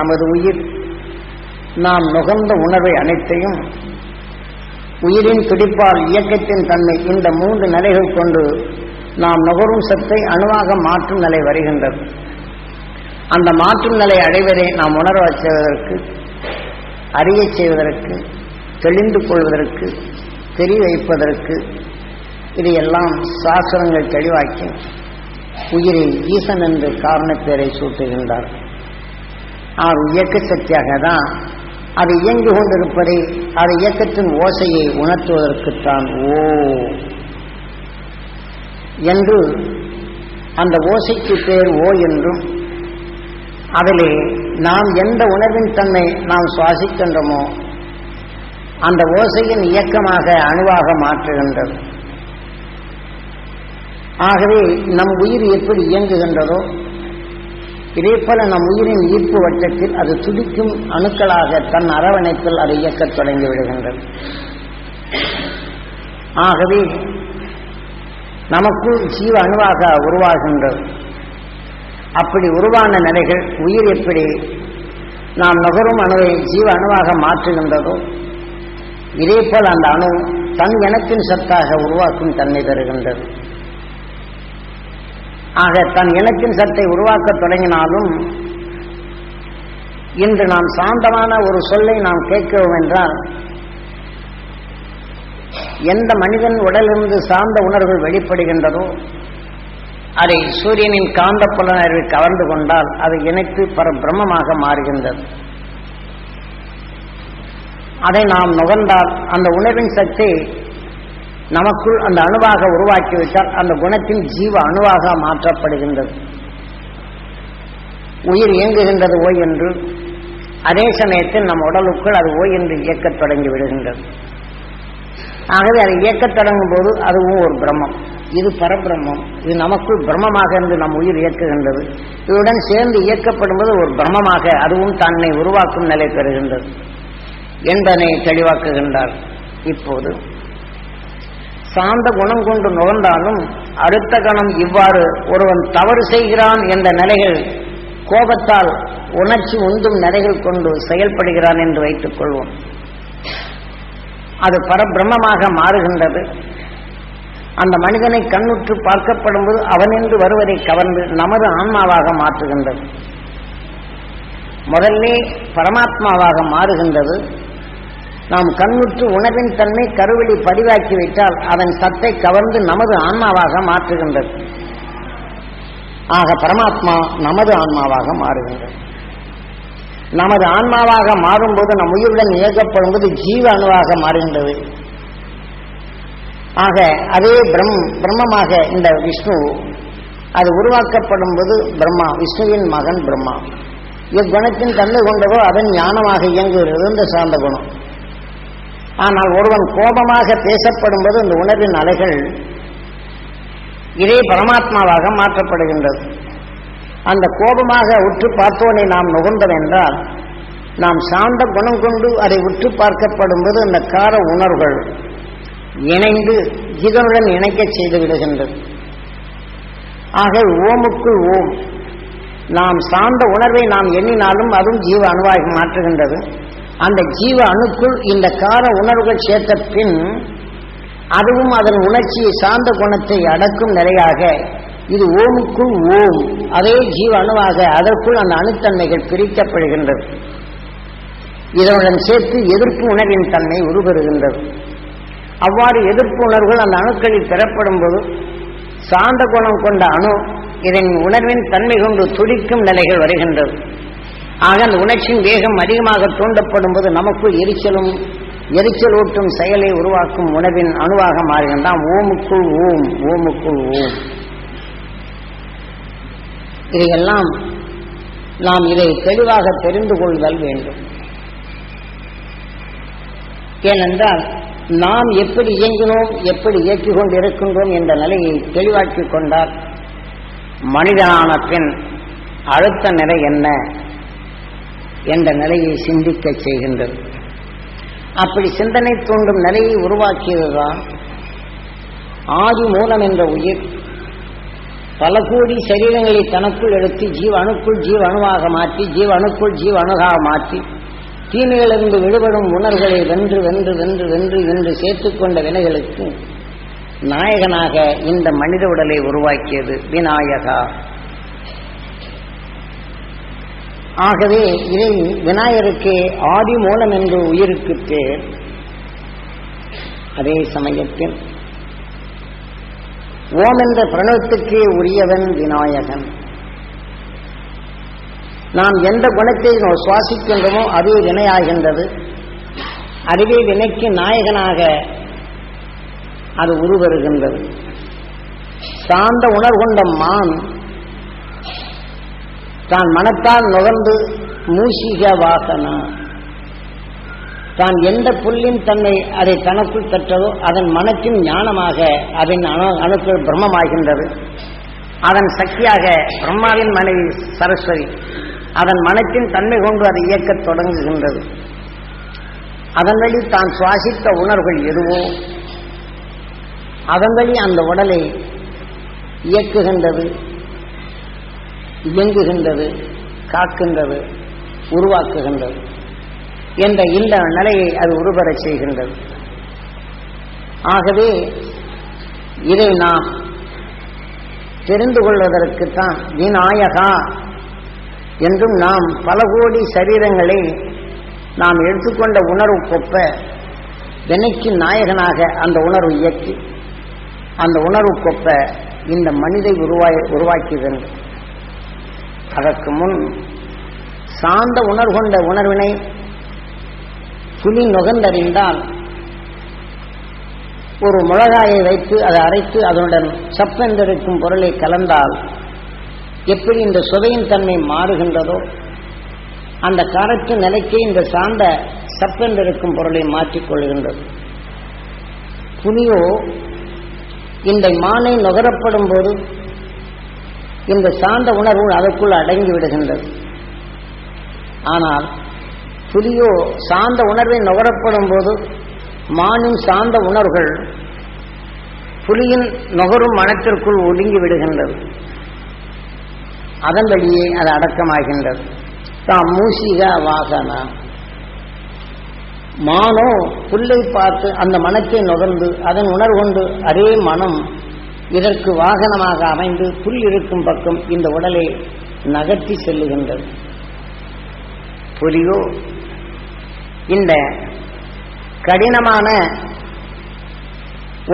நமது உயிர். நாம் நுகர்ந்த உணர்வை அனைத்தையும் உயிரின் துடிப்பால் இயக்கத்தின் தன்மை இந்த மூன்று நிலைகள் கொண்டு நாம் நுகரும் சத்தை அணுவாக மாற்றும் நிலை வருகின்றது. அந்த மாற்றும் நிலை அடைவதை நாம் உணர செய்வதற்கு அறியச் செய்வதற்கு தெளிந்து கொள்வதற்கு தெரிய வைப்பதற்கு இதையெல்லாம் சாஸ்திரங்கள் தெளிவாக்கி உயிரை ஈசன் என்று காரணப்பேரை சூட்டுகின்றார். அவர் இயக்க சக்தியாக தான் அது இயங்கி கொண்டிருப்பதை அது இயக்கத்தின் ஓசையை உணர்த்துவதற்குத்தான் ஓ. என்று அந்த ஓசைக்கு பேர் ஓ என்றும் அதிலே நாம் எந்த உணர்வின் தன்மை நாம் சுவாசிக்கின்றோமோ அந்த ஓசையின் இயக்கமாக அணுவாக மாற்றுகின்றது. ஆகவே நம் உயிர் எப்படி இயங்குகின்றதோ இதே போல நம் உயிரின் ஈர்ப்பு வட்டத்தில் அது துடிக்கும் அணுக்களாக தன் அரவணைப்பில் அது இயக்கத் தொடங்கி விடுகின்றது. ஆகவே நமக்குள் ஜீவ அணுவாக உருவாகின்றது. அப்படி உருவான நிலைகள் உயிர் எப்படி நாம் நுகரும் அணுவை ஜீவ அணுவாக மாற்றுகின்றதோ இதே போல் அந்த அணு தன் இனத்தின் சத்தாக உருவாக்கும் தன்மை பெறுகின்றது ஆக தன் இனத்தின் சத்தை உருவாக்க தொடங்கினாலும் இன்று நாம் சாந்தமான ஒரு சொல்லை நாம் கேட்கிறோம் என்றால் எந்த மனிதன் உடலிருந்து சார்ந்த உணர்வுகள் வெளிப்படுகின்றதோ அதை சூரியனின் காந்த புலனறிவு கவர்ந்து கொண்டால் அது இணைத்து பரபிரமமாக மாறுகின்றது. அதை நாம் நுகர்ந்தால் அந்த உணர்வின் சக்தி நமக்குள் அந்த அணுவாக உருவாக்கிவிட்டால் அந்த குணத்தின் ஜீவ அணுவாக மாற்றப்படுகின்றது. உயிர் இயங்குகின்றது ஓய் என்று அதே சமயத்தில் நம் உடலுக்குள் அது ஓய் என்று இயக்கத் தொடங்கி விடுகின்றது. ஆகவே அதை இயக்கத் தொடங்கும் போது அதுவும் ஒரு பிரம்மம். இது பரபிரம்மம். இது நமக்குள் பிரம்மமாக இருந்து நம் உயிர் இயக்குகின்றது. இதுடன் சேர்ந்து இயக்கப்படும் போது ஒரு பிரம்மமாக அதுவும் தன்னை உருவாக்கும் நிலை பெறுகின்றது. என்பதனை தெளிவாக்குகின்றார். இப்போது சாந்த குணம் கொண்டு நுகர்ந்தாலும் அடுத்த கணம் இவ்வாறு ஒருவன் தவறு செய்கிறான் என்ற நிலைகள் கோபத்தால் உணர்ச்சி உந்தும் நிலைகள் கொண்டு செயல்படுகிறான் என்று வைத்துக் கொள்வோம். அது பரபிரமமாக மாறுகின்றது. அந்த மனிதனை கண்ணுற்று பார்க்கப்படும் போது அவனென்று வருவதை கவர்ந்து நமது ஆன்மாவாக மாற்றுகின்றது. முதல்ல பரமாத்மாவாக மாறுகின்றது. நாம் கண்ணுற்று உணவின் தன்மை கருவெளி பதிவாக்கி வைத்தால் அதன் சத்தை கவர்ந்து நமது ஆன்மாவாக மாற்றுகின்றது. ஆக பரமாத்மா நமது ஆன்மாவாக மாறுகின்றது. நமது ஆன்மாவாக மாறும்போது நம் உயிருடன் இயக்கப்படும்போது ஜீவ அணுவாக மாறுகின்றது. ஆக அதே பிரம் பிரம்மமாக இந்த விஷ்ணு அது உருவாக்கப்படும் போது பிரம்மா விஷ்ணுவின் மகன் பிரம்மா. இக்குணத்தின் தன்மை கொண்டதோ அதன் ஞானமாக இயங்குகிறது இந்த சார்ந்த குணம். ஆனால் ஒருவன் கோபமாக பேசப்படும் போது இந்த உணர்வின் அலைகள் இதே பரமாத்மாவாக மாற்றப்படுகின்றது. அந்த கோபமாக உற்று பார்த்தோனை நாம் நுகர்ந்தோம் என்றால் நாம் சார்ந்த குணம் கொண்டு அதை உற்று பார்க்கப்படும் போது அந்த கார உணர்வுகள் இணைந்து இதனுடன் இணைக்க செய்து விடுகின்றது. ஆக ஓமுக்குள் ஓம். நாம் சார்ந்த உணர்வை நாம் எண்ணினாலும் அதுவும் ஜீவ அணுவாகி மாற்றுகின்றது. அந்த ஜீவ அணுக்குள் இந்த கார உணர்வுகள் சேர்த்த பின் அதுவும் அதன் உணர்ச்சியை சார்ந்த குணத்தை அடக்கும் நிலையாக இது ஓமுக்குள் ஓம் அதே ஜீவ அணுவாக அதற்குள் அந்த அணுத்தன்மைகள் பிரிக்கப்படுகின்றது இதனுடன் சேர்த்து எதிர்ப்பு உணர்வின் தன்மை உருபெறுகின்றது. அவ்வாறு எதிர்ப்பு உணர்வுகள் அந்த அணுக்களில் பெறப்படும் போது சார்ந்த குணம் கொண்ட அணு இதன் உணர்வின் தன்மை கொண்டு துடிக்கும் நிலைகள் வருகின்றது. ஆக அந்த உணர்ச்சியின் வேகம் அதிகமாக தூண்டப்படும் போது நமக்குள் எரிச்சலும் எரிச்சலூட்டும் செயலை உருவாக்கும் உணவின் அணுவாக மாறுகின்றான் ஓமுக்குள் ஓம் ஓமுக்குள் ஓம். இதையெல்லாம் நாம் இதை தெளிவாக தெரிந்து கொள்தல் வேண்டும். ஏனென்றால் நாம் எப்படி இயங்கினோம் எப்படி இயக்கிக் கொண்டிருக்கின்றோம் என்ற நிலையை தெளிவாக்கிக் கொண்டால் மனிதனான பின் அழுத்த நிலை என்ன? என்ற நிலையை சிந்திக்க செய்கின்றது. அப்படி சிந்தனை தூண்டும் நிலையை உருவாக்கியதுதான் ஆதி மூலம் என்ற உயிர். பல கோடி சரீரங்களை தனக்குள் எடுத்து ஜீவ அணுக்குள் ஜீவ அணுவாக மாற்றி ஜீவ அணுக்குள் ஜீவ அணுகாக மாற்றி தீமையிலிருந்து விடுபடும் உணர்களை வென்று வென்று வென்று வென்று வென்று சேர்த்துக்கொண்ட வினைகளுக்கு நாயகனாக இந்த மனித உடலை உருவாக்கியது விநாயகா. ஆகவே இதை விநாயகருக்கு ஆதி மூலம் என்று உயிருக்கு பேர் அதே சமயத்தில் ஓம் என்ற பிரணவத்துக்கு உரியவன் விநாயகன். நாம் எந்த குணத்தை சுவாசிக்கின்றோமோ அது வினையாகின்றது. அதுவே வினைக்கு நாயகனாக அது உருவருகின்றது. சார்ந்த உணர்கொண்ட மான் தான் மனத்தால் நுகர்ந்து மூஷிக வாசனா. தான் எந்த புல்லின் தன்னை அதை தனக்குள் பெற்றதோ அதன் மனத்தின் ஞானமாக அதன் அணு அணுக்கள் பிரம்மமாகின்றது. அதன் சக்தியாக பிரம்மாவின் மனைவி சரஸ்வதி அதன் மனத்தின் தன்மை கொண்டு அதை இயக்கத் தொடங்குகின்றது. அதன் வழி தான் சுவாசித்த உணர்வுகள் எதுவோ அதன் வழி அந்த உடலை இயக்குகின்றது. இயங்குகின்றது காக்கின்றது உருவாக்குகின்றது என்ற இந்த நிலையை அது உருவரச் செய்கின்றது. ஆகவே இதை நாம் தெரிந்து கொள்வதற்குத்தான் விநாயகா என்றும் நாம் பல கோடி சரீரங்களை நாம் எடுத்துக்கொண்ட உணர்வு கொப்ப வினைக்கு நாயகனாக அந்த உணர்வு இயக்கி அந்த உணர்வு கொப்ப இந்த மனிதை உருவாய் உருவாக்கியது அதற்கு முன் சார்ந்த உணர்கொண்ட உணர்வினை புலி நுகர்ந்தறிந்தால் ஒரு மிளகாயை வைத்து அதை அரைத்து அதனுடன் சப்பென்றிருக்கும் பொருளை கலந்தால் எப்படி இந்த சுவையின் தன்மை மாறுகின்றதோ அந்த காரத்தின் நிலைக்கு இந்த சார்ந்த சப்பென்றிருக்கும் பொருளை மாற்றிக்கொள்கின்றது புலியோ இந்த மானை நுகரப்படும் போது இந்த சார்ந்த உணர்வு அதற்குள் அடங்கி விடுகின்றது. ஆனால் புலியோ சார்ந்த உணர்வை நுகரப்படும் போது மானின் சார்ந்த உணர்வுகள் புலியின் நுகரும் மனத்திற்குள் ஒடுங்கி விடுகின்றது. அதன் வழியே அது அடக்கமாகின்றது. தாம் மூசிக வாசனா மானோ புல்லை பார்த்து அந்த மனத்தை நுகர்ந்து அதன் உணர்வு கொண்டு அதே மனம் இதற்கு வாகனமாக அமைந்து புல் இருக்கும் பக்கம் இந்த உடலை நகர்த்தி செல்லுகின்றது. புலியோ இந்த கடினமான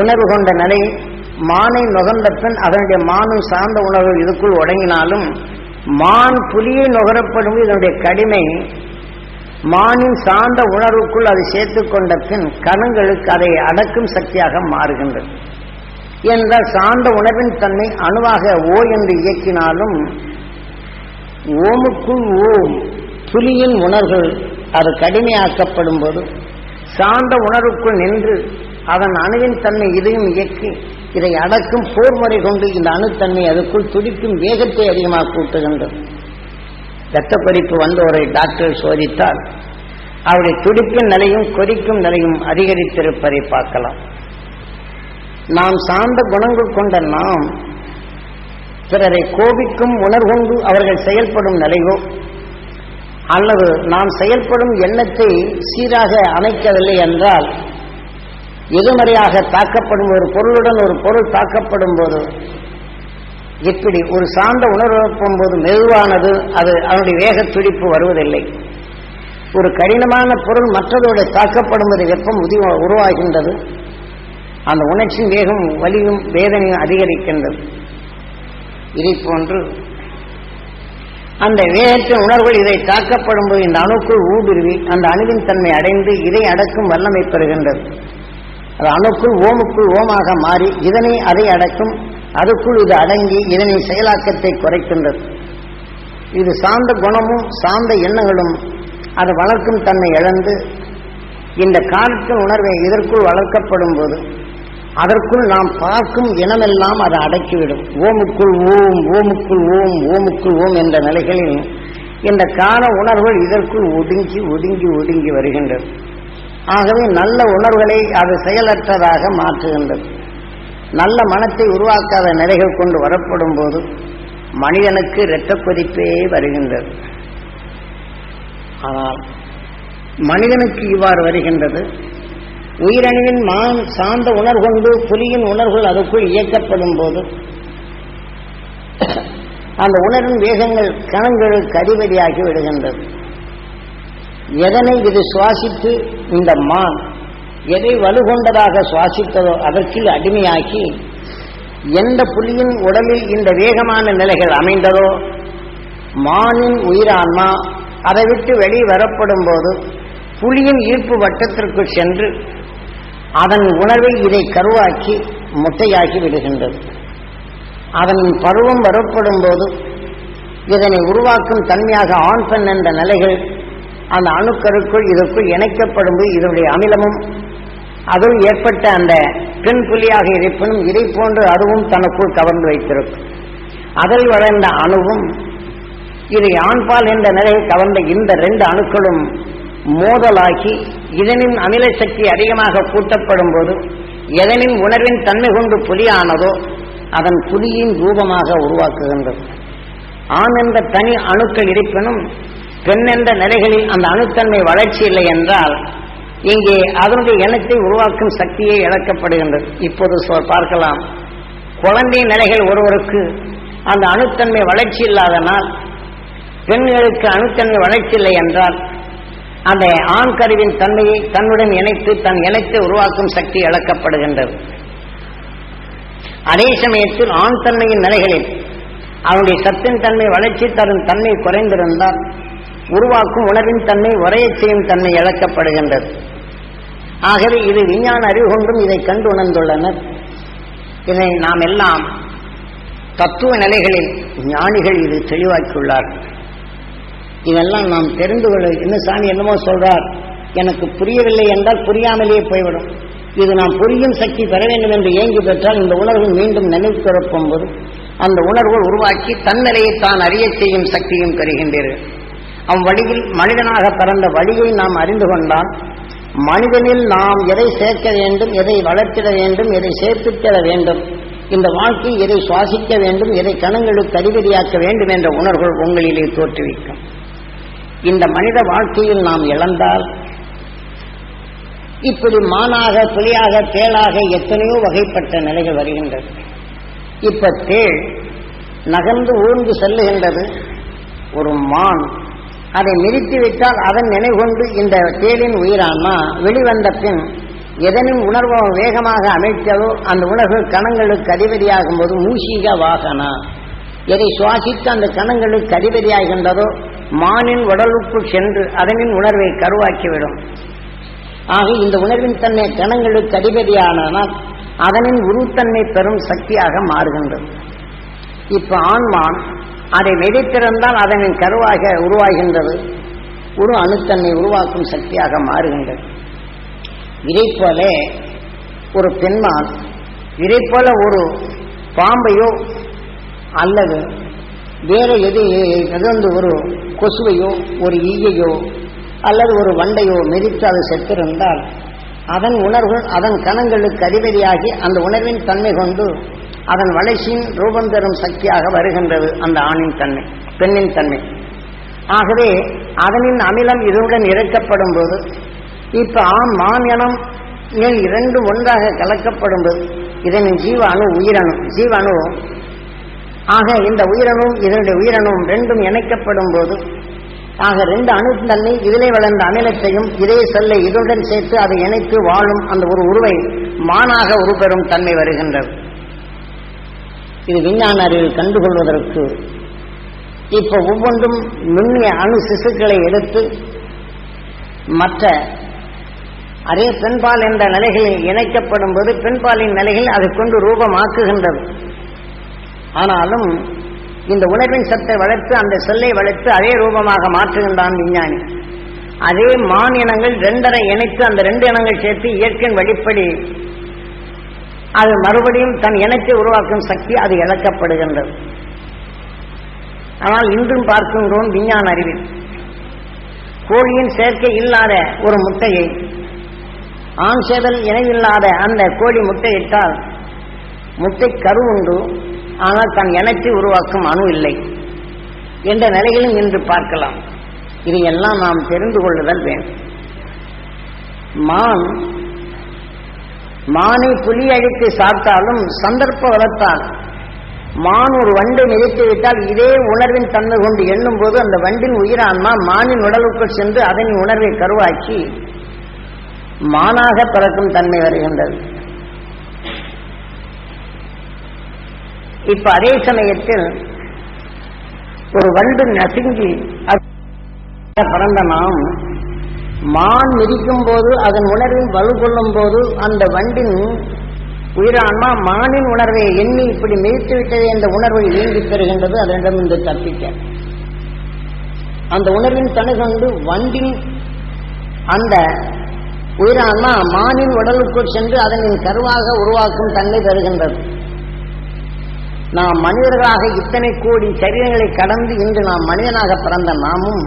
உணர்வு கொண்ட நிலை மானை நுகர்ந்த பின் அதனுடைய மானும் சார்ந்த உணர்வு இதுக்குள் உடங்கினாலும் மான் புலியை நுகரப்படும் இதனுடைய கடிமை மானின் சார்ந்த உணர்வுக்குள் அதை சேர்த்துக் கொண்ட பின் கணங்களுக்கு அதை அடக்கும் சக்தியாக மாறுகின்றது. என்றால் சார்ந்த உணர்வின் தன்மை அணுவாக ஓ என்று இயக்கினாலும் ஓமுக்குள் ஓம் புலியின் உணர்வுகள் அது கடுமையாக்கப்படும் போது சார்ந்த உணர்வுக்குள் நின்று அதன் அணுவின் தன்மை இதையும் இயக்கி இதை அடக்கும் போர் முறை கொண்டு இந்த அணுத்தன்மை அதுக்குள் துடிக்கும் வேகத்தை அதிகமாக கூட்டுகின்றது. இரத்த கொதிப்பு வந்தவரை டாக்டர் சோதித்தால் அவருடைய துடிப்பின் நிலையும் கொதிக்கும் நிலையும் அதிகரித்திருப்பதை பார்க்கலாம். நாம் சார்ந்த குணங்கள் கொண்ட நாம் பிறரை கோபிக்கும் உணர்கொண்டு அவர்கள் செயல்படும் நிலையோ அல்லது நாம் செயல்படும் எண்ணத்தை சீராக அமைக்கவில்லை என்றால் எதிர்மறையாக தாக்கப்படும் ஒரு பொருளுடன் ஒரு பொருள் தாக்கப்படும் போது எப்படி ஒரு சார்ந்த உணர்வு போது மெதுவானது அது அதனுடைய வேக துடிப்பு வருவதில்லை. ஒரு கடினமான பொருள் மற்றதோடு தாக்கப்படும் போது வெப்பம் உருவாகின்றது. அந்த உணர்ச்சி வேகம் வலியும் வேதனையும் அதிகரிக்கின்றது. இதை போன்று அந்த வேகத்தின் உணர்வுகள் இதை தாக்கப்படும் போது இந்த அணுக்குள் ஊடுருவி அந்த அணுவின் தன்மை அடைந்து இதை அடக்கும் வல்லமை பெறுகின்றது. அது அணுக்குள் ஓமுக்குள் ஓமாக மாறி இதனை அதை அடக்கும் அதுக்குள் இது அடங்கி இதனை செயலாக்கத்தை குறைக்கின்றது. இது சார்ந்த குணமும் சார்ந்த எண்ணங்களும் அது வளர்க்கும் தன்மை இழந்து இந்த காலத்தின் உணர்வை இதற்குள் வளர்க்கப்படும் போது அதற்குள் நாம் பார்க்கும் இனமெல்லாம் அதை அடக்கிவிடும். ஓமுக்குள் ஓம் ஓமுக்குள் ஓம் ஓமுக்குள் ஓம் என்ற நிலைகளில் இந்த கால உணர்வுகள் இதற்குள் ஒடுங்கி ஒடுங்கி ஒடுங்கி வருகின்றது. ஆகவே நல்ல உணர்வுகளை அது செயலற்றதாக மாற்றுகின்றது. நல்ல மனத்தை உருவாக்காத நிலைகள் கொண்டு வரப்படும் போது மனிதனுக்கு இரத்த கொதிப்பே வருகின்றது. ஆனால் மனிதனுக்கு இவ்வாறு வருகின்றது. உயிரணுவின் மான் சார்ந்த உணர்கொண்டு புலியின் உணர்வுகள் அதற்குள் இயக்கப்படும் போது அந்த உணர்வின் வேகங்கள் கணங்களுக்கு அதிபதியாகி விடுகின்றது. எதனை இது சுவாசித்து இந்த மான் எதை வலுகொண்டதாக சுவாசித்ததோ அதற்கு அடிமையாக்கி எந்த புலியின் உடலில் இந்த வேகமான நிலைகள் அமைந்ததோ மானின் உயிரான்மா அதை விட்டு வெளியே வரப்படும் போது புலியின் ஈர்ப்பு வட்டத்திற்கு சென்று அதன் உணர்வை இதை கருவாக்கி முட்டையாக்கி விடுகின்றது. அதன் பருவம் வரப்படும் போது இதனை உருவாக்கும் தன்மையாக ஆண் பெண் என்ற நிலைகள் அந்த அணுக்கருக்குள் இதற்குள் இணைக்கப்படும் போது இதனுடைய அமிலமும் அதில் ஏற்பட்ட அந்த பெண் புலியாக இருப்பினும் இதை போன்று அதுவும் தனக்குள் கவர்ந்து வைத்திருக்கும். அதில் வளர்ந்த அணுவும் இது ஆண்பால் என்ற நிலையை கவர்ந்த இந்த ரெண்டு அணுக்களும் மோதலாகி இதனின் அமில சக்தி அதிகமாக கூட்டப்படும் போது எதனின் உணர்வின் தன்மை கொண்டு புலியானதோ அதன் புலியின் ரூபமாக உருவாக்குகின்றது. ஆண் என்ற தனி அணுக்கள் இருப்பினும் பெண் என்ற நிலைகளில் அந்த அணுத்தன்மை வளர்ச்சி இல்லை என்றால் இங்கே அதனுடைய எண்ணத்தை உருவாக்கும் சக்தியே இழக்கப்படுகின்றது. இப்போது பார்க்கலாம். குழந்தை நிலைகள் ஒருவருக்கு அந்த அணுத்தன்மை வளர்ச்சி இல்லாதனால் பெண்களுக்கு அணுத்தன்மை வளர்ச்சி இல்லை என்றால் அந்த ஆண் கருவின் தன்மையை தன்னுடன் இணைத்து தன் இணைத்து உருவாக்கும் சக்தி இழக்கப்படுகின்றது. அதே சமயத்தில் ஆண் தன்மையின் நிலைகளில் அவனுடைய சத்தின் தன்மை வளர்ச்சி தரும் தன்மை குறைந்திருந்தால் உருவாக்கும் உணவின் தன்மை உரைய செய்யும் தன்மை இழக்கப்படுகின்றது. ஆகவே இது விஞ்ஞான அறிவு கொண்டும் இதை கண்டு உணர்ந்துள்ளனர். இதை நாம் எல்லாம் தத்துவ நிலைகளில் ஞானிகள் இது தெளிவாக்கியுள்ளார்கள். இதெல்லாம் நாம் தெரிந்து கொள்ள இன்னும் சாமி என்னமோ சொல்றார். எனக்கு புரியவில்லை என்றால் புரியாமலேயே போய்விடும். இது நாம் புரியும் சக்தி பெற வேண்டும் என்று ஏங்கி பெற்றால் இந்த உணர்வு மீண்டும் நினைவு போது அந்த உணர்வு உருவாக்கி தன்னிலையை தான் அறியச் செய்யும் சக்தியும் பெறுகின்றீர்கள். அவ்வழியில் மனிதனாக பிறந்த வழியை நாம் அறிந்து கொண்டால் மனிதனில் நாம் எதை சேர்க்க வேண்டும் எதை வளர்த்திட வேண்டும் எதை சேர்ப்பித்திட வேண்டும் இந்த வாழ்க்கை எதை சுவாசிக்க வேண்டும் எதை கணங்களுக்கு அறிவடியாக்க வேண்டும் என்ற உணர்வுகள் உங்களிலே தோற்றுவிக்கும். இந்த மனித வாழ்க்கையில் நாம் இழந்தால் இப்படி மானாக புலியாக தேளாக எத்தனையோ வகைப்பட்ட நிலைகள் வருகின்றது. இப்ப தேள் நகர்ந்து ஊர்ந்து செல்லுகின்றது. ஒரு மான் அதை மிதித்து அதன் நினைவு கொண்டு இந்த தேளின் உயிரானா? வெளிவந்த பின் எதனின் உணர்வை வேகமாக அமைத்ததோ அந்த உணர்வு கணங்களுக்கு அதிபதியாகும் போது மூஷிக வாகனா. எதை சுவாசித்து அந்த கணங்களுக்கு அதிபதியாகின்றதோ மானின் உடலுக்குள் சென்று அதனின் உணர்வை கருவாக்கிவிடும். ஆக இந்த உணர்வின் தன்மை கணங்களுக்கு அதிபதியானால் அதனின் உருத்தன்மை பெறும் சக்தியாக மாறுகின்றது. இப்ப ஆன்மான் அதை வெடித்திருந்தால் அதனின் கருவாக உருவாகின்றது. ஒரு அணுத்தன்மை உருவாக்கும் சக்தியாக மாறுகின்றது. இதை போல ஒரு பெண்மான் இதை போல ஒரு பாம்பையோ அல்லது வேற எது எது வந்து ஒரு கொசுவையோ ஒரு ஈயையோ அல்லது ஒரு வண்டையோ மிதித்து அது செத்திருந்தால் அதன் உணர்வுகள் அதன் கணங்களுக்கு அதிபதியாகி அந்த உணர்வின் தன்மை கொண்டு அதன் வளர்ச்சியின் ரூபம் தரும் சக்தியாக வருகின்றது அந்த ஆணின் தன்மை பெண்ணின் தன்மை. ஆகவே அதனின் அமிலம் இதனுடன் இறக்கப்படும் போது இப்ப ஆம் மான் மேல் இரண்டு ஒன்றாக கலக்கப்படும் போது இதனின் ஜீவ அணு உயிரணு. ஜீவ அணு ஆக இந்த உயிரணும் இதனுடைய உயிரணும் ரெண்டும் இணைக்கப்படும் போது ஆக ரெண்டு அணு தன்னை இதிலே வளர்ந்த அமிலத்தையும் இதே சொல்லை இதனுடன் சேர்த்து அதை இணைத்து வாழும் அந்த ஒரு உருவை மானாக உருப்பெறும் தன்மை வருகின்றது. இது விஞ்ஞான அறிவில் கண்டுகொள்வதற்கு இப்ப ஒவ்வொன்றும் நுண்ணிய அணு சிசுக்களை எடுத்து மற்ற அதே பெண்பால் என்ற நிலைகளில் இணைக்கப்படும் போது பெண்பாலின் நிலைகள் அதை கொண்டு ரூபமாக்குகின்றது. ஆனாலும் இந்த உணர்வின் சத்தை வளர்த்து அந்த செல்லை வளர்த்து அதே ரூபமாக மாற்றுகின்றான் விஞ்ஞானி. அதே மான் இனங்கள் ரெண்டரை இணைத்து அந்த ரெண்டு இனங்கள் சேர்த்து இயற்கையின் வழிப்படி அது மறுபடியும் தன் இனத்தை உருவாக்கும் சக்தி அது இழக்கப்படுகின்றது. ஆனால் இன்றும் பார்க்கின்றோம் விஞ்ஞான அறிவில். கோழியின் சேர்க்கை இல்லாத ஒரு முட்டையை ஆண் சேதல் இணைவில்லாத அந்த கோழி முட்டையிட்டால் முட்டை கரு உண்டு ஆனால் தன் எனத்தை உருவாக்கும் அணு இல்லை. என்ற நிலையிலும் இன்று பார்க்கலாம். இதையெல்லாம் நாம் தெரிந்து கொள்ளுதல் வேண்டும். மான் மானை புலி அழித்து சாப்பிட்டாலும் சந்தர்ப்ப வளர்த்தால் மான் ஒரு வண்டை மிதித்து விட்டால் இதே உணர்வின் தன்மை கொண்டு எண்ணும் போது அந்த வண்டின் உயிரான்மா மானின் உடலுக்குள் சென்று அதன் உணர்வை கருவாக்கி மானாக பிறக்கும் தன்மை வருகின்றது. இப்ப அதே சமயத்தில் ஒரு வண்டு நசுங்கி அது பிறந்த நாம் மான் மிதிக்கும் போது அதன் உணர்வில் வலு கொள்ளும் போது அந்த வண்டின் உயிரான்மா மானின் உணர்வை எண்ணி இப்படி மிதித்து விட்டதே அந்த உணர்வை இயங்கி பெறுகின்றது. அதனிடம் இந்த தப்பிக்க. அந்த உணர்வின் தனுகொண்டு வண்டின் அந்த உயிரான்மா மானின் உடலுக்குள் சென்று அதனின் கருவாக உருவாக்கும் தன்மை பெறுகின்றது. நாம் மனிதர்களாக இத்தனை கோடி சரீரங்களை கடந்து இன்று நாம் மனிதனாக பிறந்த நாமும்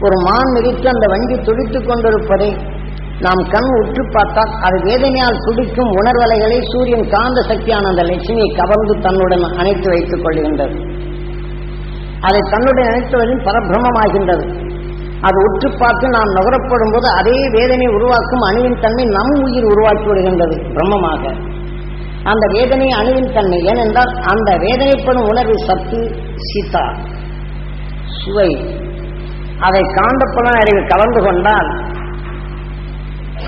ஒரு மான் மிதித்து அந்த வண்டி துடித்துக் கொண்டிருப்பதை நாம் கண் உற்று பார்த்தால் அது வேதனையால் துடிக்கும் உணர்வலைகளை சூரியன் காந்த சக்தியான அந்த லட்சுமியை கவர்ந்து தன்னுடன் அணைத்து வைத்துக் கொள்கின்றது. அதை தன்னுடன் அணைத்துவதில் பரபிரமமாகின்றது. அது உற்று பார்த்து நாம் நுகரப்படும் போது அதே வேதனை உருவாக்கும் அணுவின் தன்மை நம் உயிர் உருவாக்கி விடுகின்றது பிரம்மமாக. அந்த வேதனை அணுவின் தன்மை. ஏனென்றால் அந்த வேதனைப்படும் உணர்வு சத்து சீதா சுவை. அதை காந்தப்புலன் அறிவு கலந்து கொண்டால்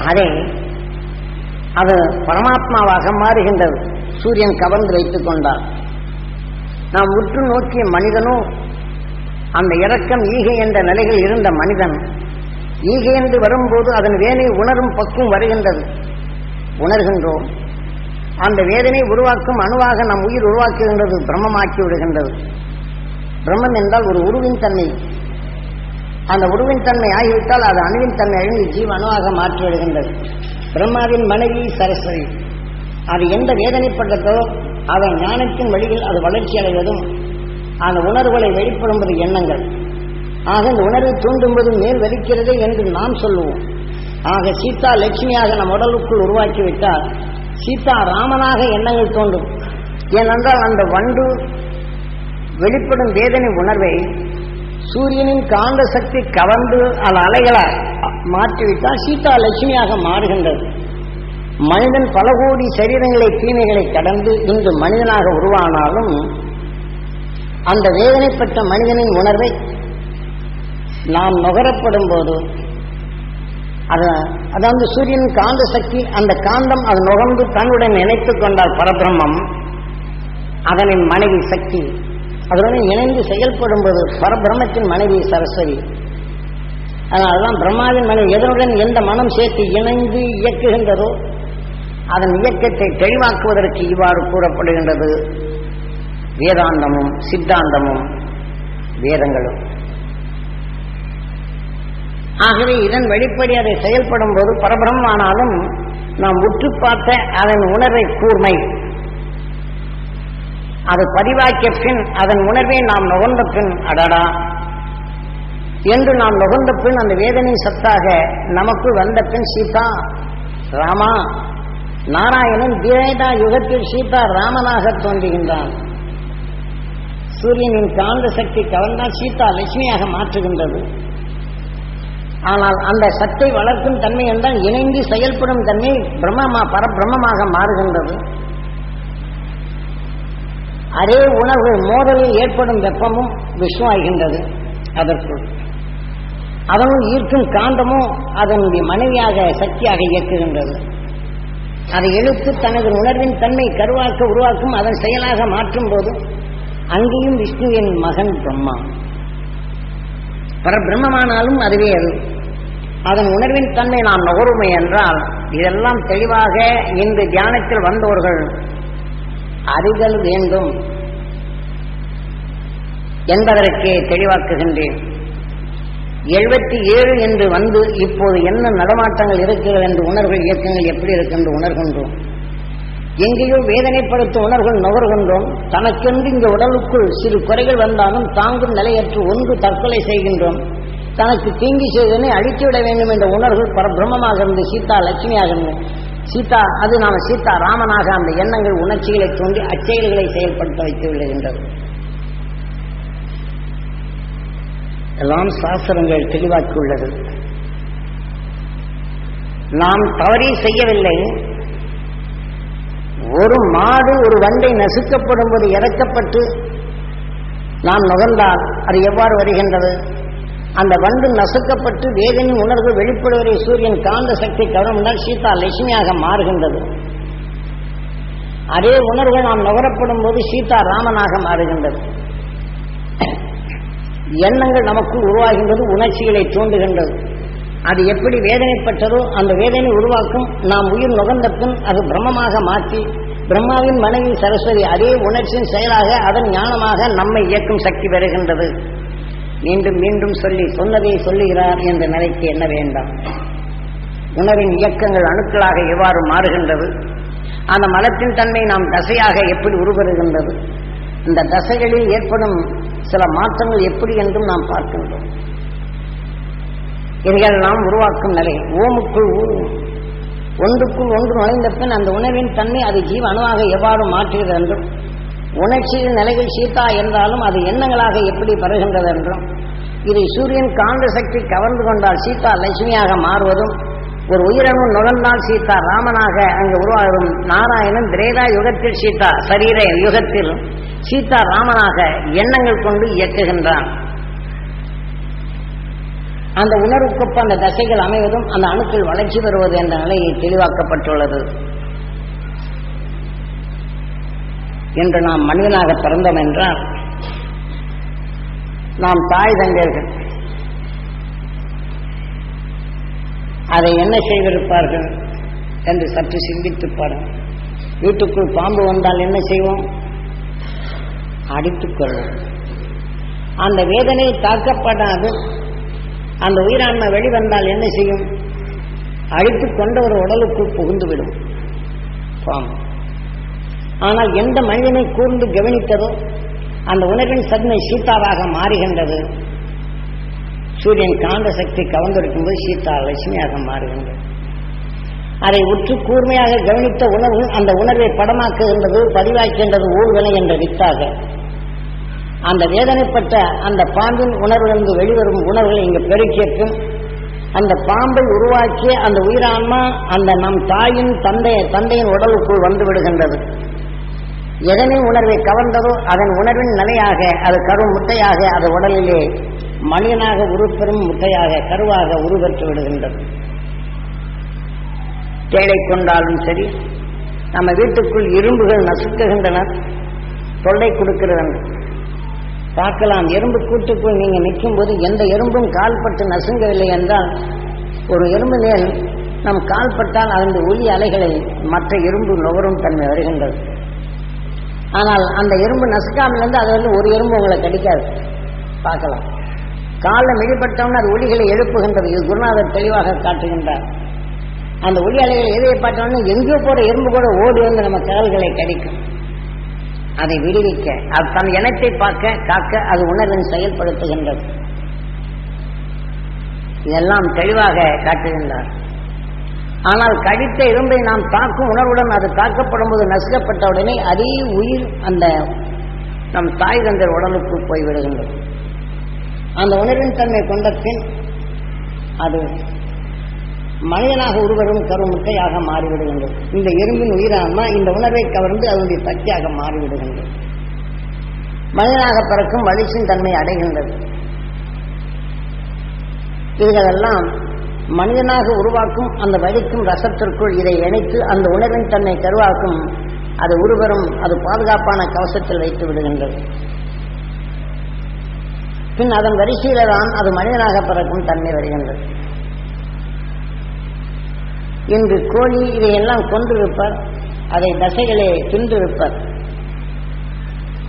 அதை அது பரமாத்மாவாக மாறுகின்றது. சூரியன் கவர்ந்து வைத்துக் கொண்டார். நாம் உற்று நோக்கிய மனிதனும் அந்த இரக்கம் ஈகை என்ற நிலையில் இருந்த மனிதன் ஈகை என்று வரும்போது அதன் வேலை உணரும் பக்குவம் வருகின்றது. உணர்கின்றோம். அந்த வேதனை உருவாக்கும் அணுவாக நம் உயிர் உருவாக்குகின்றது பிரம்மமாக்கி விடுகின்றது. பிரம்மம் என்றால் ஒரு உருவின் தன்மை. அந்த உருவின் தன்மை ஆகிவிட்டால் அது அணுவின் தன்மை அழிந்து ஜீவ அணுவாக மாற்றி விடுகின்றது. பிரம்மாவின் மனைவி சரஸ்வதி. அது எந்த வேதனைப்பட்டதோ அதன் ஞானத்தின் வழியில் அது வளர்ச்சி அடைவதும் அந்த உணர்வுகளை வெளிப்படும்பது எண்ணங்கள். ஆக இந்த உணர்வை தூண்டும்போது மேல் வலிக்கிறது என்று நாம் சொல்லுவோம். ஆக சீதா லட்சுமியாக நம் உடலுக்குள் உருவாக்கிவிட்டால் சீதா ராமனாக எண்ணங்கள் தோன்றும். ஏனென்றால் அந்த வண்டு வெளிப்படும் வேதனை உணர்வை சூரியனின் காந்த சக்தி கவர்ந்து அந்த அலைகளை மாற்றிவிட்டால் சீதா லட்சுமியாக மாறுகின்றது. மனிதன் பல கோடி சரீரங்களை தீமைகளை கடந்து இன்று மனிதனாக உருவானாலும் அந்த வேதனைப்பட்ட மனிதனின் உணர்வை நாம் நுகரப்படும் போது அது அதாவது சூரியன் காந்த சக்தி அந்த காந்தம் அது நுகர்ந்து தன்னுடன் இணைத்து கொண்டால் பரபிரம்மம் அதனின் மனைவி சக்தி. அதனுடன் இணைந்து செயல்படும் போது பரபிரம்மத்தின் மனைவி சரஸ்வதி. அதனால்தான் பிரம்மாவின் மனைவி எதனுடன் எந்த மனம் சேர்த்து இணைந்து இயக்குகின்றதோ அதன் இயக்கத்தை தெளிவாக்குவதற்கு இவ்வாறு கூறப்படுகின்றது. வேதாந்தமும் சித்தாந்தமும் வேதங்களும். ஆகவே இதன் வெளிப்படி அதை செயல்படும் போது பரபிரமானாலும் நாம் உற்று பார்த்த அதன் உணர்வை கூர்மை. அது பதிவாக்கிய பின் அதன் உணர்வை நாம் நுகர்ந்த பின் அடடா. என்று நாம் நுகர்ந்த பின் அந்த வேதனை சத்தாக நமக்கு வந்த பின் சீதா ராமா நாராயணன் திரேதா யுகத்தில் சீதா ராமனாக தோன்றுகின்றான். சூரியனின் காந்த சக்தி கவர்ந்தால் சீதா லட்சுமியாக மாற்றுகின்றது. ஆனால் அந்த சத்தை வளர்க்கும் தன்மை என்றால் இணைந்து செயல்படும் தன்மை பிரம்மமா பரபிரம்மமாக மாறுகின்றது. அதே உணர்வு மோதலில் ஏற்படும் வெப்பமும் விஷமாகின்றது அதற்குள் அதனும் ஈர்க்கும் காந்தமும் அதனுடைய மனைவியாக சக்தியாக இயக்குகின்றது. அதை எழுத்து தனது உணர்வின் தன்மை கருவாக்க உருவாக்கும் அதன் செயலாக மாற்றும் போது அங்கேயும் விஷ்ணுவின் மகன் பிரம்மா. பரபிரம்மமானாலும் அதுவே அது. அதன் உணர்வின் தன்மை நாம் நுகருமை என்றால் இதெல்லாம் தெளிவாக இன்று தியானத்தில் வந்தவர்கள் அறிதல் வேண்டும் என்பதற்கே தெளிவாக்குகின்றேன். எழுபத்தி ஏழு என்று வந்து இப்போது என்ன நடமாட்டங்கள் இருக்கிறது என்று உணர்வுகள் இயக்கங்கள் எப்படி இருக்கு என்று உணர்கின்றோம். எங்கேயோ வேதனைப்படுத்த உணர்வுகள் நுகர்கின்றோம். தனக்கென்று இந்த உடலுக்குள் சிறு குறைகள் வந்தாலும் தாங்கும் நிலையற்று ஒன்று தற்கொலை செய்கின்றோம். தனக்கு தீங்கி செய்தனை அழித்துவிட வேண்டும் என்ற உணர்வுகள் பரபிரமமாக இருந்து சீதா லட்சுமியாக இருந்து சீதா அது நாம சீதா ராமனாக அந்த எண்ணங்கள் உணர்ச்சிகளை தோன்றி அச்செயல்களை செயல்படுத்த வைத்து விடுகின்றது. எல்லாம் சாஸ்திரங்கள் தெளிவாக்கியுள்ளது. நாம் தவறி செய்யவில்லை. ஒரு மாடு ஒரு வண்டை நசுக்கப்படும் போது இறக்கப்பட்டு நாம் நுகர்ந்தால் அது எவ்வாறு வருகின்றது? அந்த வண்டு நசுக்கப்பட்டு வேதனை உணர்வு வெளிப்படுவதை சூரியன் காந்த சக்தி கவனம்னால் சீதா லட்சுமியாக மாறுகின்றது. அதே உணர்வு நாம் நுகரப்படும் போது சீதா ராமனாக மாறுகின்றது. எண்ணங்கள் நமக்குள் உருவாகின்றது உணர்ச்சிகளை தூண்டுகின்றது. அது எப்படி வேதனைப்பட்டதோ அந்த வேதனை உருவாக்கும் நாம் உயிர் நுகர்ந்த பின் அது பிரம்மமாக மாற்றி பிரம்மாவின் மனைவி சரஸ்வதி அதே உணர்ச்சியின் செயலாக அதன் ஞானமாக நம்மை இயக்கும் சக்தி பெறுகின்றது. மீண்டும் மீண்டும் சொல்லி சொன்னதை சொல்லுகிறார் என்ற நிலைக்கு என்ன வேண்டாம். உணவின் இயக்கங்கள் அணுக்களாக எவ்வாறு மாறுகின்றது? அந்த மலத்தின் தன்மை நாம் தசையாக எப்படி உருவருகின்றது? இந்த தசைகளில் ஏற்படும் சில மாற்றங்கள் எப்படி என்றும் நாம் பார்க்கின்றோம். இதையெல்லாம் உருவாக்கும் நிலை ஓமுக்குள் ஊ ஒன்றுக்குள் ஒன்று நுழைந்த பின் அந்த உணவின் தன்மை அது ஜீவ அணுவாக எவ்வாறு மாற்றுகிறது என்றும் உணர்ச்சியின் நிலைகள் சீதா என்றாலும் அது எண்ணங்களாக எப்படி பருகின்றது என்றும் இதை சூரியன் காந்த சக்தி கவர்ந்து கொண்டால் சீதா லட்சுமியாக மாறுவதும் ஒரு உயிரணும் நுகர்ந்தால் சீதா ராமனாக அங்கு உருவாகும் நாராயணன் திரேதா யுகத்தில் சீதா சரீர யுகத்தில் சீதா ராமனாக எண்ணங்கள் கொண்டு இயக்குகின்றான். அந்த உணர்வுக்கொப்ப அந்த தசைகள் அமைவதும் அந்த அணுக்கள் வளர்ச்சி பெறுவது என்ற நிலையை தெளிவாக்கப்பட்டுள்ளது. என்று நாம் மனிதனாக பிறந்தோம் என்றால் நாம் தாய் தந்தையர்கள் அதை என்ன செய்திருப்பார்கள் என்று சற்று சிந்தித்து பாருங்கள். வீட்டுக்குள் பாம்பு வந்தால் என்ன செய்வோம்? அடித்துக்கொள்வோம் அந்த வேதனை தாக்கப்படாது. அந்த உயிரான்மை வெளிவந்தால் என்ன செய்யும்? அழித்துக் கொண்ட ஒரு உடலுக்குள் புகுந்துவிடும் பாம்பு. ஆனால் எந்த மனிதனை கூர்ந்து கவனித்ததோ அந்த உணர்வின் சன்மை சீதாவாக மாறுகின்றது. சூரியன் காந்த சக்தி கவர்ந்தெடுக்கும் போது சீதா லட்சுமியாக மாறுகின்றது. அதை உற்று கூர்மையாக கவனித்த உணர்வு அந்த உணர்வை படமாக்குகின்றது பதிவாக்கின்றது ஊழ்வினை என்ற வித்தாக. அந்த வேதனைப்பட்ட அந்த பாம்பின் உணர்விலிருந்து வெளிவரும் உணர்வுகளை இங்கு பெருக்கேற்றும் அந்த பாம்பை உருவாக்கிய அந்த உயிரான்மா அந்த நம் தாயின் தந்தை தந்தையின் உடலுக்குள் வந்து விடுகின்றது. எதனை உணர்வை கவர்ந்ததோ அதன் உணர்வின் நிலையாக அது கரு முட்டையாக அது உடலிலே மனிதனாக உருப்பெறும் முட்டையாக கருவாக உருவெற்று விடுகின்றது. தேடை கொண்டாலும் சரி நம்ம வீட்டுக்குள் இரும்புகள் நசுக்குகின்றன தொல்லை கொடுக்கிறதன் பார்க்கலாம் எறும்பு கூட்டுக்குள் நீங்க நிற்கும் போது எந்த எறும்பும் கால்பட்டு நசுங்கவில்லை என்றால் ஒரு எறும்பு மேல் நம் கால்பட்டால் அதன் ஒலி அலைகளை மற்ற எறும்பு நுகரும் தன்மை வருகின்றது. ஆனால் அந்த எறும்பு நசுக்காமலேருந்து அது வந்து ஒரு எறும்பு உங்களை கடிக்காது. பார்க்கலாம். காலில் மிடிப்பட்டவன அது ஒளிகளை எழுப்புகின்றது. இது குருநாதர் தெளிவாக காட்டுகின்றார். அந்த ஒளி அலைகளை எதையை பார்த்தோம்னா எங்கேயோ போகிற எறும்பு கூட ஓடி வந்து நம்ம கால்களை கடிக்கும். அதை விடுவிக்க அது தன் இனத்தை பார்க்க காக்க அது உணர்வின் செயல்படுத்துகின்றது. இதெல்லாம் தெளிவாக காட்டுகின்றார். ஆனால் கடித்த இரும்பை நாம் தாக்கும் உணர்வுடன் அது தாக்கப்படும் போது நசுக்கப்பட்ட உடனே அதே உயிர் அந்த நம் தாய் தந்தர் உடலுக்கு போய்விடுகின்றது. அந்த உணர்வின் தன்மை கொண்ட பின் அது மனிதனாக ஒருவரும் கருமுட்டையாக மாறிவிடுகின்றது. இந்த எறும்பின் உயிரான்மா இந்த உணர்வை கவர்ந்து அதனுடைய சக்தியாக மாறிவிடுகின்றது. மனிதனாக பிறக்கும் வலிசின் தன்மை அடைகின்றது. இதுகளெல்லாம் மனிதனாக உருவாக்கும் அந்த வலிக்கும் ரசத்திற்குள் இதை இணைத்து அந்த உணர்வின் தன்னை கருவாக்கும் அது உருவரும் அது பாதுகாப்பான கவசத்தில் வைத்து விடுகின்றது. பின் அதன் வரிசையில தான் அது மனிதனாக பிறக்கும் தன்மை வருகின்றது. இன்று கோழி இதையெல்லாம் கொன்றிருப்பர் அதை தசைகளே தின்றிருப்பர்.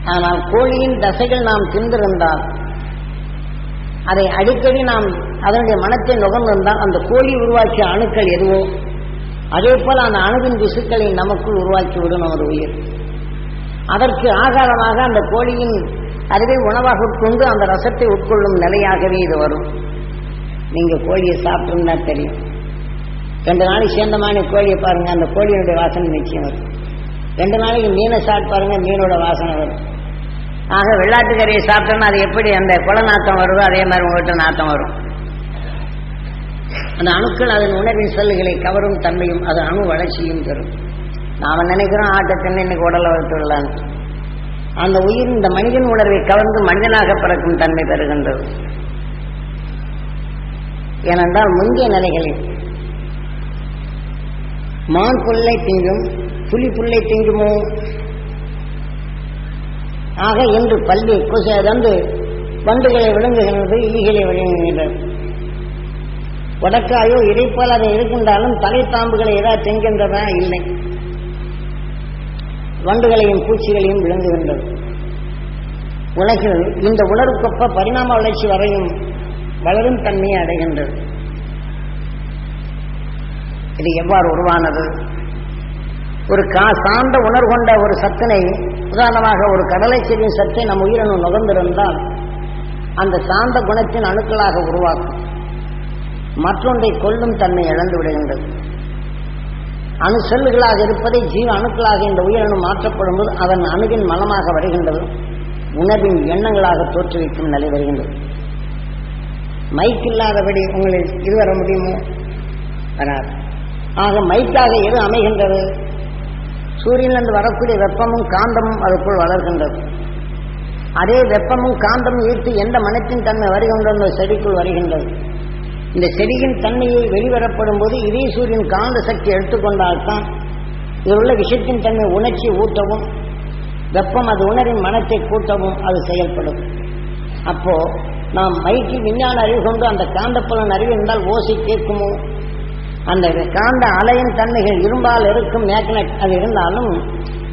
ஆனால் கோழியின் தசைகள் நாம் தின்றிருந்தால் அதை அடிக்கடி நாம் அதனுடைய மனத்தை நுகர்ந்திருந்தால் அந்த கோழி உருவாக்கிய அணுக்கள் எதுவோ அதே போல அந்த அணுவின் திசுக்களை நமக்குள் உருவாக்கிவிடும் நமது உயிர். அதற்கு ஆகாரமாக அந்த கோழியின் அதுவே உணவாக உட்கொண்டு அந்த ரசத்தை உட்கொள்ளும் நிலையாகவே இது வரும். நீங்க கோழியை சாப்பிட்டோம்னா தெரியும். ரெண்டு நாளைக்கு சேர்ந்தமான கோழியை பாருங்க அந்த கோழியினுடைய வாசனை நிச்சயம் வரும். ரெண்டு நாளைக்கு மீனை சாப்பிட்டு பாருங்க மீனோட வாசனை வரும். ஆக வெள்ளாட்டுக்கறியை சாப்பிட்டோம்னா அது எப்படி அந்த குலநாத்தம் வருதோ அதே மாதிரி உங்கள்கிட்ட நாத்தம் வரும். அந்த அணுக்கள் அதன் உணர்வின் செல்லுகளை கவரும் தன்மையும் அது அணு வளர்ச்சியும் பெறும் நாம நினைக்கிறோம் ஆட்டை இன்னைக்கு உடலை வளர்த்துள்ளான் அந்த உயிர் இந்த மனிதன் உணர்வை கவர்ந்து மனிதனாக பிறக்கும் தன்மை பெறுகின்றது. ஏனென்றால் முந்தைய நிலைகளில் மான் புல்லை திங்கும் புலி புல்லை திங்குமோ ஆக இன்று பள்ளி கொசு வந்து வண்டுகளை விழுங்குகின்றது ஈகளை விழுங்குகின்றது. வடக்காயோ இறைப்பால் அதை இருக்கின்றாலும் தலைத்தாம்புகளை ஏதாவது திங்கின்றதா இல்லை. வண்டுகளையும் பூச்சிகளையும் விளங்குகின்றது உலகில் இந்த உணர்வுக்கொப்ப பரிணாம வளர்ச்சி வரையும் வளரும் தன்மையை அடைகின்றது. இது எவ்வாறு உருவானது? ஒரு கா சார்ந்த உணர்வு கொண்ட ஒரு சத்தினை உதாரணமாக ஒரு கடலை செடியின் சத்தை நம் உயிரினம் நுகர்ந்திருந்தால் அந்த சார்ந்த குணத்தின் அணுக்களாக உருவாக்கும். மற்றொன்றை கொல்லும் தன்மை இழந்து விடுகின்றது அணு செல்லுகளாக இருப்பதை ஜீவ அணுக்களாக இந்த உயிரணு மாற்றப்படும் போது அதன் அணுவின் மலமாக வருகின்றது. உணர்வின் எண்ணங்களாக தோற்றுவிக்கும் நிலை வருகின்றது. மைக் இல்லாதபடி உங்களில் இது வர முடியுமோ? வராது. ஆக மைக்காக எது அமைகின்றது? சூரியனிலிருந்து வரக்கூடிய வெப்பமும் காந்தமும் அதுக்குள் வளர்கின்றது. அதே வெப்பமும் காந்தமும் ஈர்த்து எந்த மனத்தின் தன்மை வருகின்றதோ செடிக்குள் வருகின்றது. இந்த செடியின் தன்மையை வெளிவரப்படும் போது இதே சூரியன் காந்த சக்தி எடுத்துக்கொண்டால்தான் இதில் உள்ள விஷயத்தின் தன்மை உணர்ச்சி ஊட்டவும் வெப்பம் அது உணரின் மனத்தை கூட்டவும் அது செயல்படும். அப்போ நாம் மைக்கு விஞ்ஞான அறிவு கொண்டு அந்த காந்தப்பலன் அறிவு இருந்தால் ஓசை கேட்குமோ? அந்த காந்த அலையின் தன்மைகள் இரும்பால் இருக்கும் மேக்னட் அது இருந்தாலும்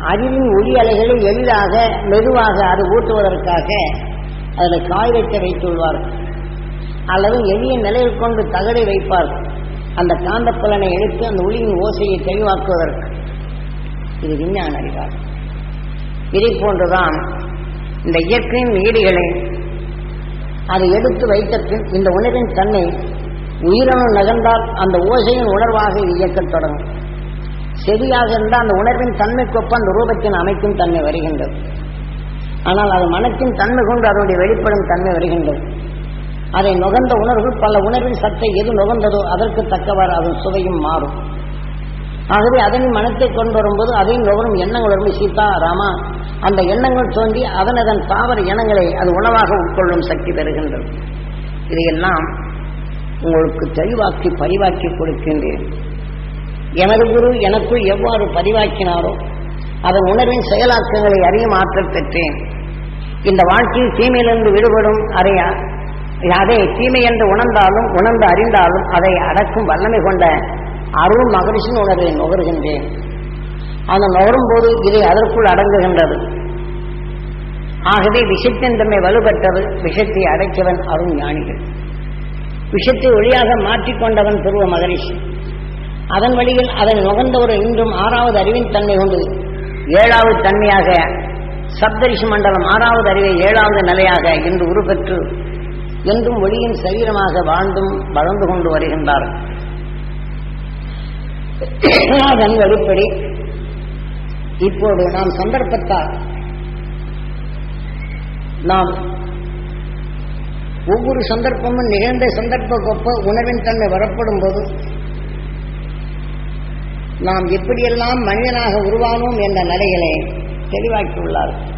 அறிவின் ஒளி அலைகளை எளிதாக மெதுவாக அது ஊட்டுவதற்காக அதில் காய் வைக்க வைத்துள்வார்கள். அல்லது எளிய நிலையில் கொண்டு தகடை வைப்பார்கள் அந்த காந்தப்புலனை எடுத்து அந்த ஒளியின் ஓசையை தெளிவாக்குவதற்கு. இது விஞ்ஞான அறிவார் இதை போன்றுதான் இந்த இயற்கையின் நீடிகளை அதை எடுத்து வைத்த பின் இந்த உணர்வின் தன்மை உயிரணு நகர்ந்தால் அந்த ஓசையின் உணர்வாக இது இயக்கத் தொடங்கும். செடியாக இருந்தால் அந்த உணர்வின் தன்மைக்கொப்ப அந்த ரூபத்தின் அமைக்கும் தன்மை வருகின்றது. ஆனால் அது மனத்தின் தன்மை கொண்டு அதனுடைய வெளிப்படும் தன்மை வருகின்றது. அதை நுகர்ந்த உணர்வுகள் பல உணர்வின் சத்தை எது நுகர்ந்ததோ அதற்கு தக்கவாறு அதன் சுவையும் மாறும். ஆகவே அதன் மனத்தை கொண்டு வரும்போது அதையும் நுகரும் எண்ணங்கள் வரும் சீதா ராமா அந்த எண்ணங்கள் தோன்றி அதன் அதன் தாவர எண்ணங்களை அது உணவாக உட்கொள்ளும் சக்தி பெறுகின்றது. இதையெல்லாம் உங்களுக்கு தெளிவாக்கி பரிவாக்கி கொடுக்கின்றேன். எனது குரு எனக்குள் எவ்வாறு பதிவாக்கினாரோ அதன் உணர்வின் செயலாக்கங்களை அறியும் ஆற்றல் பெற்றேன். இந்த வாழ்க்கையில் தீமையிலிருந்து விடுபடும் அறையா அதை தீமை என்று உணர்ந்தாலும் உணர்ந்து அறிந்தாலும் அதை அடக்கும் வல்லமை கொண்ட அருள் மகரிஷின் உணர்வை நுகர்கின்றேன். அந்த நுகரும் போது இதை அதற்குள் அடங்குகின்றது. ஆகவே விஷத்தின் தன்மை வலுப்பெற்றது விஷத்தை அடைச்சவன் அருள் ஞானிகள். விஷத்தை ஒளியாக மாற்றிக்கொண்டவன் துருவ மகரிஷி. அதன் வழியில் அதன் நுகர்ந்தவரை இன்றும் ஆறாவது அறிவின் தன்மை கொண்டு ஏழாவது தன்மையாக சப்தரிஷி மண்டலம் ஆறாவது அறிவை ஏழாவது நிலையாக இன்று உருப்பெற்று என்றும் ஒளியின் சரீரமாக வாழ்ந்தும் வளர்ந்து கொண்டு வருகின்றார். அதன் வெளிப்படி இப்போது நாம் சந்தர்ப்பத்தால் நாம் ஒவ்வொரு சந்தர்ப்பமும் நிகழ்ந்த சந்தர்ப்பக்கொப்ப உணர்வின் தன்மை வரப்படும் போது நாம் எப்படியெல்லாம் மனிதனாக உருவானோம் என்ற நிலைகளை தெளிவாக்கியுள்ளார்கள்